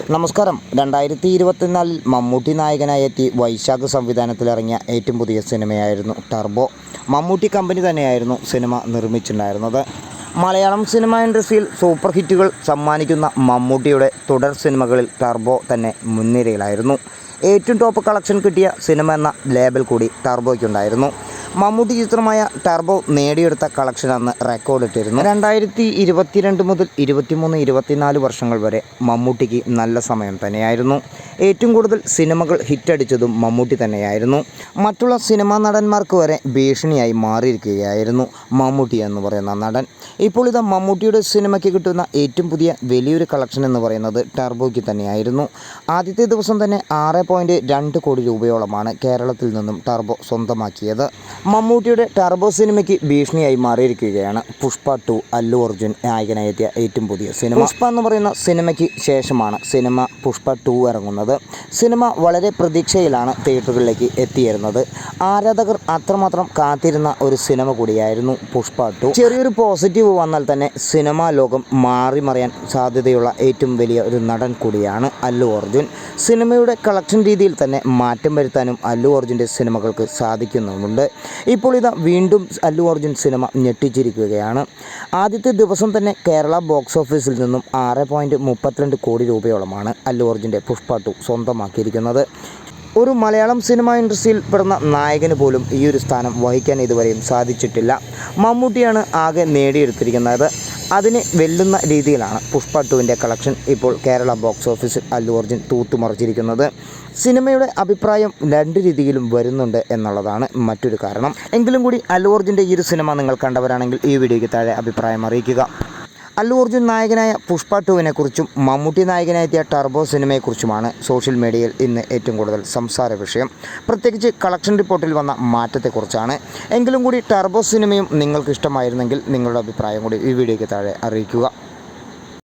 നമസ്കാരം. രണ്ടായിരത്തി ഇരുപത്തിനാലിൽ മമ്മൂട്ടി നായകനായി എത്തി വൈശാഖ് സംവിധാനത്തിലിറങ്ങിയ ഏറ്റവും പുതിയ സിനിമയായിരുന്നു ടർബോ. മമ്മൂട്ടി കമ്പനി തന്നെയായിരുന്നു സിനിമ നിർമ്മിച്ചിട്ടുണ്ടായിരുന്നത്. മലയാളം സിനിമ ഇൻഡസ്ട്രിയിൽ സൂപ്പർ ഹിറ്റുകൾ സമ്മാനിക്കുന്ന മമ്മൂട്ടിയുടെ തുടർ സിനിമകളിൽ ടർബോ തന്നെ മുൻനിരയിലായിരുന്നു. ഏറ്റവും ടോപ്പ് കളക്ഷൻ കിട്ടിയ സിനിമ എന്ന ലേബൽ കൂടി ടർബോയ്ക്കുണ്ടായിരുന്നു. മമ്മൂട്ടി ചിത്രമായ ടർബോ നേടിയെടുത്ത കളക്ഷൻ അന്ന് റെക്കോർഡിട്ടിരുന്നു. രണ്ടായിരത്തി ഇരുപത്തിരണ്ട് മുതൽ ഇരുപത്തിമൂന്ന് ഇരുപത്തിനാല് വർഷങ്ങൾ വരെ മമ്മൂട്ടിക്ക് നല്ല സമയം തന്നെയായിരുന്നു. ഏറ്റവും കൂടുതൽ സിനിമകൾ ഹിറ്റടിച്ചതും മമ്മൂട്ടി തന്നെയായിരുന്നു. മറ്റുള്ള സിനിമാ നടന്മാർക്ക് വരെ ഭീഷണിയായി മാറിയിരിക്കുകയായിരുന്നു മമ്മൂട്ടി എന്ന് പറയുന്ന നടൻ. ഇപ്പോൾ ഇത് മമ്മൂട്ടിയുടെ സിനിമയ്ക്ക് കിട്ടുന്ന ഏറ്റവും പുതിയ വലിയൊരു കളക്ഷൻ എന്ന് പറയുന്നത് ടർബോയ്ക്ക് തന്നെയായിരുന്നു. ആദ്യത്തെ ദിവസം തന്നെ ആറ് പോയിന്റ് രണ്ട് കോടി രൂപയോളമാണ് കേരളത്തിൽ നിന്നും ടർബോ സ്വന്തമാക്കിയത്. മമ്മൂട്ടിയുടെ ടർബോ സിനിമയ്ക്ക് ഭീഷണിയായി മാറിയിരിക്കുകയാണ്. പുഷ്പ ടു അല്ലു അർജുൻ നായകനായെത്തിയ ഏറ്റവും പുതിയ സിനിമ. പുഷ്പ എന്ന് പറയുന്ന സിനിമയ്ക്ക് ശേഷമാണ് സിനിമ പുഷ്പ ടു ഇറങ്ങുന്നത്. സിനിമ വളരെ പ്രതീക്ഷയിലാണ് തിയേറ്ററുകളിലേക്ക് എത്തിയിരുന്നത്. ആരാധകർ അത്രമാത്രം കാത്തിരുന്ന ഒരു സിനിമ കൂടിയായിരുന്നു പുഷ്പ ടു. ചെറിയൊരു പോസിറ്റീവ് വന്നാൽ തന്നെ സിനിമാ ലോകം മാറി മറിയാൻ സാധ്യതയുള്ള ഏറ്റവും വലിയ ഒരു നടൻ കൂടിയാണ് അല്ലു അർജുൻ. സിനിമയുടെ കളക്ഷൻ രീതിയിൽ തന്നെ മാറ്റം വരുത്താനും അല്ലു അർജുന്റെ സിനിമകൾക്ക് സാധിക്കുന്നുമുണ്ട്. ഇപ്പോൾ ഇതാ വീണ്ടും അല്ലു അർജുൻ സിനിമ ഞെട്ടിച്ചിരിക്കുകയാണ്. ആദ്യത്തെ ദിവസം തന്നെ കേരള ബോക്സ് ഓഫീസിൽ നിന്നും ആറ് പോയിന്റ് മുപ്പത്തിരണ്ട് കോടി രൂപയോളമാണ് അല്ലു അർജുന്റെ പുഷ്പ ടു സ്വന്തമാക്കിയിരിക്കുന്നത്. ഒരു മലയാളം സിനിമ ഇൻഡസ്ട്രിയിൽ പെടുന്ന നായകന് പോലും ഈ ഒരു സ്ഥാനം വഹിക്കാൻ ഇതുവരെയും സാധിച്ചിട്ടില്ല. മമ്മൂട്ടിയാണ് ആകെ നേടിയെടുത്തിരിക്കുന്നത്. അതിനെ വെല്ലുന്ന രീതിയിലാണ് പുഷ്പ ടുവിന്റെ കളക്ഷൻ ഇപ്പോൾ കേരള ബോക്സ് ഓഫീസിൽ അല്ലു അർജുൻ തൂത്തുമറിച്ചിരിക്കുന്നത്. സിനിമയുടെ അഭിപ്രായം രണ്ട് രീതിയിലും വരുന്നുണ്ട് എന്നുള്ളതാണ് മറ്റൊരു കാരണം. എങ്കിലും കൂടി അല്ലു അർജുന്റെ ഈ ഒരു സിനിമ നിങ്ങൾ കണ്ടവരാണെങ്കിൽ ഈ വീഡിയോയ്ക്ക് താഴെ അഭിപ്രായം അറിയിക്കുക. അല്ലു അർജുൻ നായകനായ പുഷ്പ ടുവിനെക്കുറിച്ചും മമ്മൂട്ടി നായകനായെത്തിയ ടർബോ സിനിമയെക്കുറിച്ചുമാണ് സോഷ്യൽ മീഡിയയിൽ ഇന്ന് ഏറ്റവും കൂടുതൽ സംസാര വിഷയം. പ്രത്യേകിച്ച് കളക്ഷൻ റിപ്പോർട്ടിൽ വന്ന മാറ്റത്തെക്കുറിച്ചാണ്. എങ്കിലും കൂടി ടർബോ സിനിമയും നിങ്ങൾക്ക് ഇഷ്ടമായിരുന്നെങ്കിൽ നിങ്ങളുടെ അഭിപ്രായം കൂടി ഈ വീഡിയോയ്ക്ക് താഴെ അറിയിക്കുക.